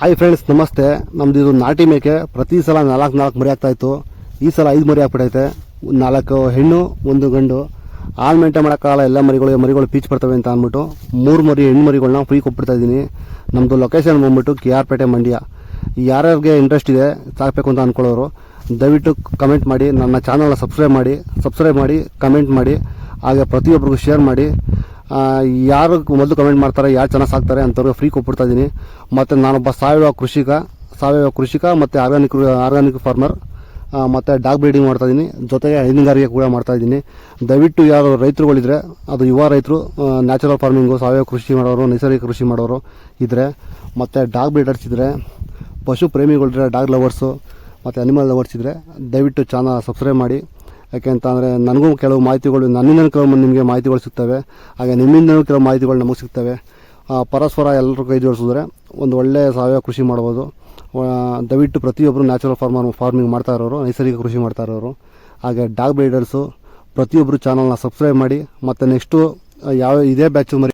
Hi friends ನಮಸ್ತೆ. ನಮ್ದು ಇದು ನಾಟಿ ಮೇಕೆ. ಪ್ರತಿ ಸಲ ನಾಲ್ಕು ನಾಲ್ಕು ಮರಿ ಆಗ್ತಾ ಇತ್ತು. ಈ ಸಲ ಐದು ಮರಿ ಆಗ್ಬಿಟ್ಟೈತೆ ನಾಲ್ಕು ಹೆಣ್ಣು, ಒಂದು ಗಂಡು. ಹಾಲು ಮೇಂಟೈನ್ ಮಾಡೋಕ್ಕಾಗಲ್ಲ, ಎಲ್ಲ ಮರಿಗಳು ಮರಿಗಳು ಪೀಚ್ ಬರ್ತವೆ ಅಂತ ಅಂದ್ಬಿಟ್ಟು ಮೂರು ಮರಿ ಹೆಣ್ಣು ಮರಿಗಳನ್ನ ಫ್ರೀ ಕೊಟ್ಬಿಡ್ತಾ ಇದ್ದೀನಿ. ನಮ್ಮದು ಲೊಕೇಶನ್ ಬಂದ್ಬಿಟ್ಟು ಕೆ ಆರ್ ಪೇಟೆ ಮಂಡ್ಯ. ಯಾರ್ಯಾರಿಗೆ ಇಂಟ್ರೆಸ್ಟ್ ಇದೆ ಸಾಕಬೇಕು ಅಂತ ಅಂದ್ಕೊಳ್ಳೋರು ದಯವಿಟ್ಟು ಕಮೆಂಟ್ ಮಾಡಿ, ನನ್ನ ಚಾನಲ್ನ ಸಬ್ಸ್ಕ್ರೈಬ್ ಮಾಡಿ ಸಬ್ಸ್ಕ್ರೈಬ್ ಮಾಡಿ ಕಮೆಂಟ್ ಮಾಡಿ, ಹಾಗೆ ಪ್ರತಿಯೊಬ್ಬರಿಗೂ ಶೇರ್ ಮಾಡಿ. ಯಾರು ಮೊದಲು ಕಮೆಂಟ್ ಮಾಡ್ತಾರೆ, ಯಾರು ಚೆನ್ನಾಗಿ ಸಾಕ್ತಾರೆ ಅಂಥವ್ರಿಗೆ ಫ್ರೀ ಕೊಟ್ಬಿಡ್ತಾ ಇದ್ದೀನಿ. ಮತ್ತು ನಾನೊಬ್ಬ ಸಾವಯವ ಕೃಷಿಕ ಸಾವಯವ ಕೃಷಿಕ ಮತ್ತು ಆರ್ಗಾನಿಕ್ ಆರ್ಗಾನಿಕ್ ಫಾರ್ಮರ್ ಮತ್ತು ಡಾಗ್ ಬ್ರೀಡಿಂಗ್ ಮಾಡ್ತಾ ಇದ್ದೀನಿ. ಜೊತೆಗೆ ಹೈನುಗಾರಿಕೆ ಕೂಡ ಮಾಡ್ತಾ ಇದ್ದೀನಿ. ದಯವಿಟ್ಟು ಯಾರು ರೈತರುಗಳಿದ್ರೆ, ಅದು ಯುವ ರೈತರು ನ್ಯಾಚುರಲ್ ಫಾರ್ಮಿಂಗು ಸಾವಯವ ಕೃಷಿ ಮಾಡೋರು, ನೈಸರ್ಗಿಕ ಕೃಷಿ ಮಾಡೋರು ಇದ್ದರೆ ಮತ್ತು ಡಾಗ್ ಬ್ರೀಡರ್ಸ್ ಇದ್ದರೆ ಪಶು ಪ್ರೇಮಿಗಳಿದ್ರೆ ಡಾಗ್ ಲವರ್ಸು ಮತ್ತು ಅನಿಮಲ್ ಲವರ್ಸ್ ಇದ್ದರೆ ದಯವಿಟ್ಟು ಚಾನಲ್ ಸಬ್ಸ್ಕ್ರೈಬ್ ಮಾಡಿ. ಯಾಕೆ ಅಂತ ನನಗೂ ಕೆಲವು ಮಾಹಿತಿಗಳು ನನ್ನಿಂದ ಕೆಲವು ನಿಮಗೆ ಮಾಹಿತಿಗಳು ಸಿಗ್ತವೆ. ಹಾಗೆ ನಿಮ್ಮಿಂದಲೂ ಕೆಲವು ಮಾಹಿತಿಗಳು ನಮಗೆ ಸಿಗ್ತವೆ. ಪರಸ್ಪರ ಎಲ್ಲರೂ ಕೈ ಜೋಡಿಸಿದ್ರೆ ಒಂದು ಒಳ್ಳೆಯ ಸಾವಯವ ಕೃಷಿ ಮಾಡ್ಬೋದು. ದಯವಿಟ್ಟು ಪ್ರತಿಯೊಬ್ಬರು ನ್ಯಾಚುರಲ್ ಫಾರ್ಮರ್ ಫಾರ್ಮಿಂಗ್ ಮಾಡ್ತಾ ಇರೋರು, ನೈಸರ್ಗಿಕ ಕೃಷಿ ಮಾಡ್ತಾ ಇರೋರು. ಹಾಗೆ ಡಾಗ್ ಬ್ರೀಡರ್ಸು ಪ್ರತಿಯೊಬ್ಬರು ಚಾನಲ್ನ ಸಬ್ಸ್ಕ್ರೈಬ್ ಮಾಡಿ, ಮತ್ತು ನೆಕ್ಸ್ಟು ಯಾವ, ಇದೇ ಬ್ಯಾಚು ಮರಿ